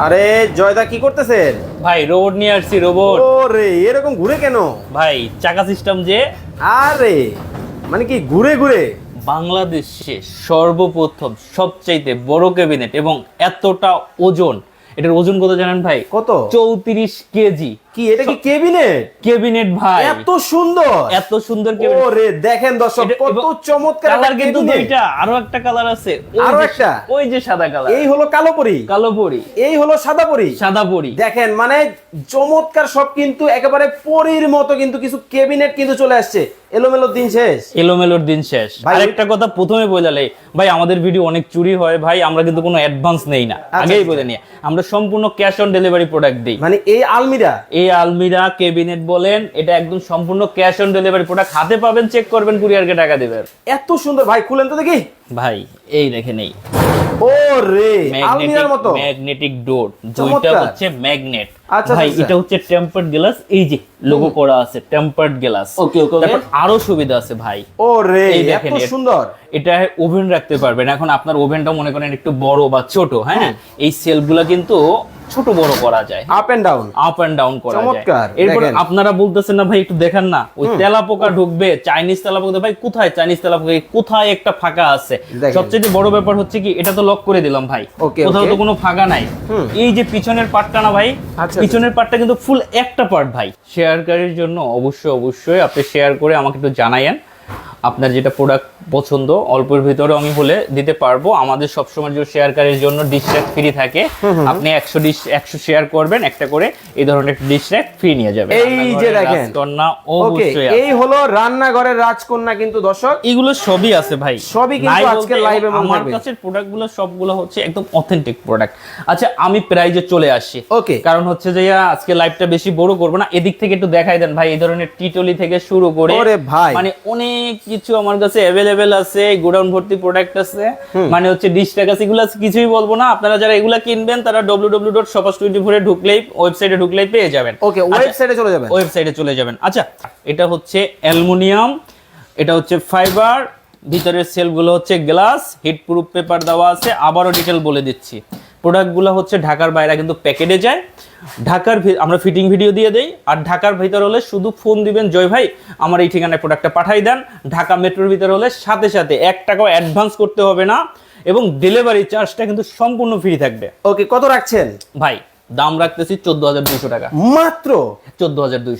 আরে জয়দা কি করতেছেন? ভাই রোবট নিয়ে আসছি রোবট ওরে এরকম ঘুরে কেন? ভাই চাকা সিস্টেম যে। আরে মানে কি ঘুরে ঘুরে? বাংলাদেশে সর্বপ্রথম সবচাইতে বড় ক্যাবিনেট এবং এতটা ওজন। এটার ওজন কত জানেন ভাই? কত? চৌত্রিশ কেজি। কি এটা কি কেবিনেট ক্যাবিনেট ভাই। এত সুন্দর। এত সুন্দর ক্যাবিনেট ওরে দেখেন দর্শক কত চমৎকার কালার কিন্তু দুইটা আরও একটা কালার আছে। আরও একটা? ওই যে সাদা কালার। এই হলো কালো পরি? কালো পরি। এই হলো সাদা পরি? সাদা পরি। দেখেন মানে চমৎকার সব কিন্তু একেবারে পরীর মতো কিন্তু কিছু কেবিনেট কিন্তু চলে আসছে। এলোমেলো দিন শেষ। এলোমেলোর দিন শেষ। আরেকটা কথা প্রথমে বলে ভাই আমাদের ভিডিও অনেক চুরি হয় ভাই আমরা কিন্তু কোনো অ্যাডভান্স নেই না। আগেই আচ্ছা। বলে নিয়ে আমরা সম্পূর্ণ ক্যাশ অন ডেলিভারি প্রোডাক্ট দিই। মানে এই আলমিরা? এই আলমিরা কেবিনেট বলেন এটা একদম সম্পূর্ণ ক্যাশ অন ডেলিভারি প্রোডাক্ট হাতে পাবেন চেক করবেন কুরিয়ারকে টাকা দেবেন। এত সুন্দর ভাই খুলেন তো দেখি। ভাই এই দেখেন এই। ও রে আলমিরার মতো। ম্যাগনেটিক ডোর দুইটা হচ্ছে ম্যাগনেট আচ্ছা, ভাই আচ্ছা। এটা হচ্ছে টেম্পার্ড গ্লাস এই যে লোগো করা আছে টেম্পার্ড গ্লাস okay, okay. তারপর আরও সুবিধা আছে ভাই। ও রে এই এত সুন্দর। এটা ওভেন রাখতে পারবেন। এখন আপনার ওভেনটা মনে করেন একটু বড় বা ছোট হ্যাঁ? এই সেলগুলো কিন্তু ছোট বড় করা যায়। Up and down up and down করা যায়। চমৎকার, এরপর আপনারা বলতেছেন না ভাই একটু দেখেন না। ওই তেলা পোকা ঢুকবে চাইনিজ তেলা পোকা ভাই কোথায় চাইনিজ তেলা পোকা কোথায় একটা ফাঁকা আছে? সবচেয়ে বড় ব্যাপার হচ্ছে কি এটা তো লক করে দিলাম ভাই। কোথাও তো কোনো ফাঁকা নাই। এই যে পিছনের পার্টটা না ভাই আচ্ছা, পিছনের পার্টটা কিন্তু ফুল একটা পার্ট ভাই। শেয়ারকারীর জন্য অবশ্যই অবশ্যই আপনি শেয়ার করে আমাকে একটু জানায়েন আপনার যেটা প্রোডাক্ট পছন্দ অল্পের ভিতরে আমি বলে দিতে পারব। আমাদের সবসময় যে শেয়ারকারীর জন্য ডিশ র্যাক ফ্রি থাকে আপনি একশো ডিশ একশো শেয়ার করবেন একটা করে এই ধরনের একটা ডিশ র্যাক ফ্রি নিয়ে যাবেন। এই যে দেখেন। ওকে এই হলো রান্নাঘরের রাজকন্যা কিন্তু দর্শক। এগুলো সবই আছে ভাই। সবই কিন্তু আজকে এ আমার কাছে প্রোডাক্টগুলো সবগুলো হচ্ছে একদম অথেন্টিক প্রোডাক্ট আচ্ছা আমি প্রাইজে চলে আসি। ওকে কারণ হচ্ছে যে আজকে লাইভটা বেশি বড় করব না। এদিক থেকে একটু দেখাই দেন ভাই এই ধরনের টিটলি থেকে শুরু করে ওরে ভাই। মানে অনেক কিছু আমার কাছে অ্যাভেলেবেল আছে গোডাউন ভর্তি প্রোডাক্ট আছে মানে হচ্ছে ডিশ টাকা এগুলো কিছুই বলব না। আপনারা যারা এগুলা কিনবেন তারা ডব্লিউ ডব্লিউ ডট সপাস টোয়েন্টি ফোরে ঢুকলেই ওয়েবসাইটে ঢুকলেই পেয়ে যাবেন। ওকে আচ্ছা, ওয়েবসাইটে চলে যাবেন। ওয়েবসাইটে চলে যাবেন। আচ্ছা এটা হচ্ছে অ্যালুমিনিয়াম এটা হচ্ছে ফাইবার ভিতরের সেলগুলো হচ্ছে গ্লাস হিট প্রুফ পেপার দেওয়া আছে আবারও ডিটেল বলে দিচ্ছি। প্রোডাক্টগুলো হচ্ছে ঢাকার বাইরে কিন্তু প্যাকেটে যায়। ঢাকার আমরা ফিটিং ভিডিও দিয়ে দেই আর ঢাকার ভিতর হলে শুধু ফোন দিবেন জয় ভাই আমার এই ঠিকানায় প্রোডাক্টটা পাঠাই দেন। ঢাকা মেট্রোর ভিতর হলে সাথে সাথে এক টাকাও অ্যাডভান্স করতে হবে না এবং ডেলিভারি চার্জটা কিন্তু সম্পূর্ণ ফ্রি থাকবে। ওকে কত রাখছেন? ভাই দাম রাখতেছি চোদ্দ হাজার দুশো টাকা। মাত্র? চোদ্দ হাজার দুইশো।